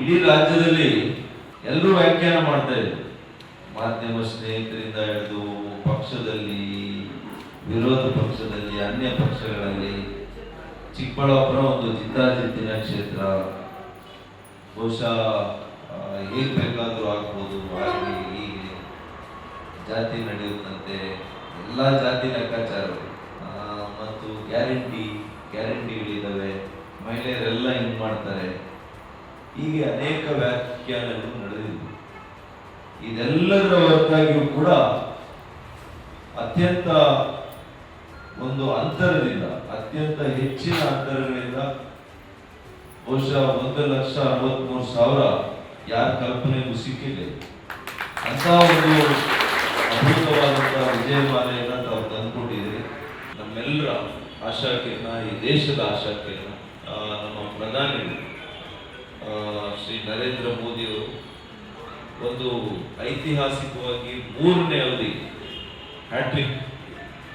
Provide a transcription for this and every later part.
ಇಡೀ ರಾಜ್ಯದಲ್ಲಿ ಎಲ್ಲರೂ ವ್ಯಾಖ್ಯಾನ ಮಾಡ್ತಾ ಇದ್ರು. ಮಾಧ್ಯಮ ಸ್ನೇಹಿತರಿಂದ ಹಿಡಿದು ಪಕ್ಷದಲ್ಲಿ, ವಿರೋಧ ಪಕ್ಷದಲ್ಲಿ, ಅನ್ಯ ಪಕ್ಷಗಳಲ್ಲಿ, ಚಿಕ್ಕಬಳ್ಳಾಪುರ ಒಂದು ಜಿದ್ದಾಜಿದ್ದಿನ ಕ್ಷೇತ್ರ, ಬಹುಶಃ ಹೇಗೆ ಬೇಕಾದರೂ ಆಗ್ಬೋದು, ಹಾಗೆ ಹೀಗೆ ಜಾತಿ ನಡೆಯುತ್ತಂತೆ, ಎಲ್ಲ ಜಾತಿ ಲೆಕ್ಕಾಚಾರಗಳು. ಮತ್ತು ಗ್ಯಾರಂಟಿ ಗ್ಯಾರಂಟಿಗಳಿದ್ದಾವೆ ಮಹಿಳೆಯರೆಲ್ಲ ಹಿಂಗೆ ಮಾಡ್ತಾರೆ. ಹೀಗೆ ಅನೇಕ ವ್ಯಾಖ್ಯಾನಗಳು ನಡೆದಿದ್ದವು ಇದೆಲ್ಲದರ ಹೊರತಾಗಿಯೂ ಕೂಡ ಅತ್ಯಂತ ಒಂದು ಅಂತರದಿಂದ, ಅತ್ಯಂತ ಹೆಚ್ಚಿನ ಅಂತರಗಳಿಂದ ಬಹುಶಃ ಒಂದು ಲಕ್ಷ ಅರವತ್ಮೂರು ಸಾವಿರ ಯಾರ ಕಲ್ಪನೆಗೂ ಸಿಕ್ಕಿದೆ. ಅಂತ ಒಂದು ಅದ್ಭುತವಾದಂತಹ ವಿಜಯಮಾಲೆಯನ್ನ ತಾವು ತಂದುಕೊಂಡಿದ್ದೀರಿ ನಮ್ಮೆಲ್ಲರ ಆಶಾಕಿರಣ, ಈ ದೇಶದ ಆಶಾಕಿರಣ ನಮ್ಮ ಪ್ರಧಾನಿ ಶ್ರೀ ನರೇಂದ್ರ ಮೋದಿಯವರು ಒಂದು ಐತಿಹಾಸಿಕವಾಗಿ ಮೂರನೇ ಅವಧಿ ಹ್ಯಾಟ್ರಿಕ್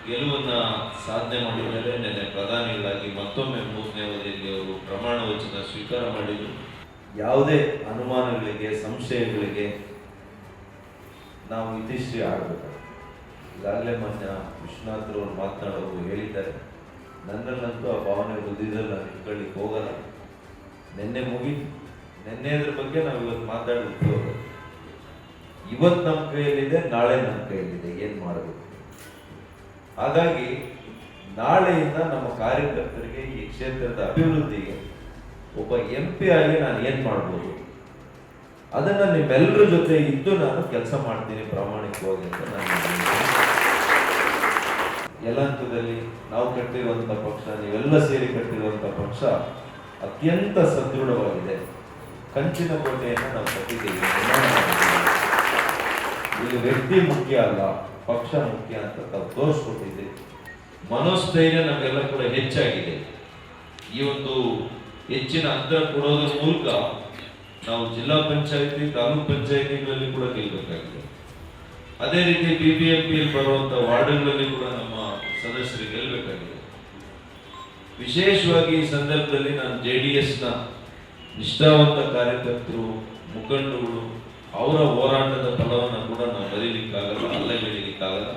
ಗೆಲುವನ್ನು ಸಾಧನೆ ಮಾಡಿದ್ದಾರೆ ನಿನ್ನೆ ಪ್ರಧಾನಿಗಳಾಗಿ ಮತ್ತೊಮ್ಮೆ ಮೂರನೇ ಅವಧಿಯಲ್ಲಿ ಅವರು ಪ್ರಮಾಣ ವಚನ ಸ್ವೀಕಾರ ಮಾಡಿದರು. ಯಾವುದೇ ಅನುಮಾನಗಳಿಗೆ, ಸಂಶಯಗಳಿಗೆ ನಾವು ಇತಿಶ್ರೀ ಆಡಬೇಕು ಈಗಾಗಲೇ ಮೊನ್ನೆ ವಿಶ್ವನಾಥ್ರವ್ರು ಮಾತನಾಡೋರು ಹೇಳಿದ್ದಾರೆ. ನನ್ನಲ್ಲಂತೂ ಆ ಭಾವನೆ ಹೃದಯದಲ್ಲಿ ನಾನು ಇಟ್ಕೊಳ್ಳಿಕ್ಕೆ ಹೋಗಲ್ಲ. ನಿನ್ನೆ ಮುಗೀತು. ನಿನ್ನೆದ್ರ ಬಗ್ಗೆ ನಾವು ಇವತ್ತು ಮಾತಾಡಲಿಕ್ಕೆ ಇವತ್ತು ನಮ್ಮ ಕೈಯಲ್ಲಿದೆ, ನಾಳೆ ನಮ್ಮ ಕೈಯಲ್ಲಿದೆ, ಏನು ಮಾಡಬೇಕು? ಹಾಗಾಗಿ ನಾಳೆಯಿಂದ ನಮ್ಮ ಕಾರ್ಯಕರ್ತರಿಗೆ ಈ ಕ್ಷೇತ್ರದ ಅಭಿವೃದ್ಧಿಗೆ ಒಬ್ಬ ಎಂ ಪಿ ಆಗಿ ನಾನು ಏನು ಮಾಡ್ಬೋದು? ಅದನ್ನು ನಿಮ್ಮೆಲ್ಲರ ಜೊತೆ ಇದ್ದು ನಾನು ಕೆಲಸ ಮಾಡ್ತೀನಿ ಪ್ರಾಮಾಣಿಕವಾಗಿ ಅಂತ ನಾನು ಎಲ್ಲ ಹಂತದಲ್ಲಿ ನಾವು ಕಟ್ಟಿರುವಂಥ ಪಕ್ಷ, ನೀವೆಲ್ಲ ಸೇರಿ ಕಟ್ಟಿರುವಂಥ ಪಕ್ಷ ಅತ್ಯಂತ ಸದೃಢವಾಗಿದೆ. ಕಂಚಿನ ಕೋಟೆಯನ್ನು ನಾವು ಕಟ್ಟಿದ್ದೀವಿ. ಇಲ್ಲಿ ವ್ಯಕ್ತಿ ಮುಖ್ಯ ಅಲ್ಲ, ಪಕ್ಷ ಮುಖ್ಯ ಅಂತ ತಾವು ತೋರಿಸ್ಕೊಟ್ಟಿದ್ದೀವಿ ಮನೋಸ್ಥೈರ್ಯ ನಮಗೆಲ್ಲ ಕೂಡ ಹೆಚ್ಚಾಗಿದೆ. ಈ ಒಂದು ಹೆಚ್ಚಿನ ಅಂತರ ಕೊಡೋದ್ರ ಮೂಲಕ ನಾವು ಜಿಲ್ಲಾ ಪಂಚಾಯತಿ, ತಾಲೂಕ್ ಪಂಚಾಯತಿಗಳಲ್ಲಿ ಕೂಡ ಗೆಲ್ಲಬೇಕಾಗಿದೆ. ಅದೇ ರೀತಿ ಬಿ ಬಿ ಎಂ ಪಿಯಲ್ಲಿ ಬರುವಂಥ ವಾರ್ಡ್ಗಳಲ್ಲಿ ಕೂಡ ನಮ್ಮ ಸದಸ್ಯರು ಗೆಲ್ಲಬೇಕಾಗಿದೆ. ವಿಶೇಷವಾಗಿ ಈ ಸಂದರ್ಭದಲ್ಲಿ ನಾನು ಜೆ ಡಿ ಎಸ್ನ ನಿಷ್ಠಾವಂತ ಕಾರ್ಯಕರ್ತರು, ಮುಖಂಡರುಗಳು, ಅವರ ಹೋರಾಟದ ಫಲವನ್ನು ಕೂಡ ನಾವು ಬರೀಲಿಕ್ಕಾಗಲ್ಲ, ಅಲ್ಲ ಬೆಳಿಲಿಕ್ಕಾಗಲ್ಲ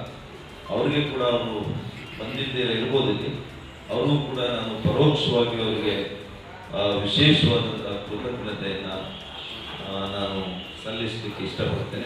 ಅವರಿಗೆ ಕೂಡ ಅವರು ಬಂದಿದ್ದೇ ಇರ್ಬೋದು ಇಲ್ಲಿ. ಅವರು ಕೂಡ ನಾನು ಪರೋಕ್ಷವಾಗಿ ಅವರಿಗೆ ವಿಶೇಷವಾದಂಥ ಕೃತಜ್ಞತೆಯನ್ನು ನಾನು ಸಲ್ಲಿಸಲಿಕ್ಕೆ ಇಷ್ಟಪಡ್ತೇನೆ.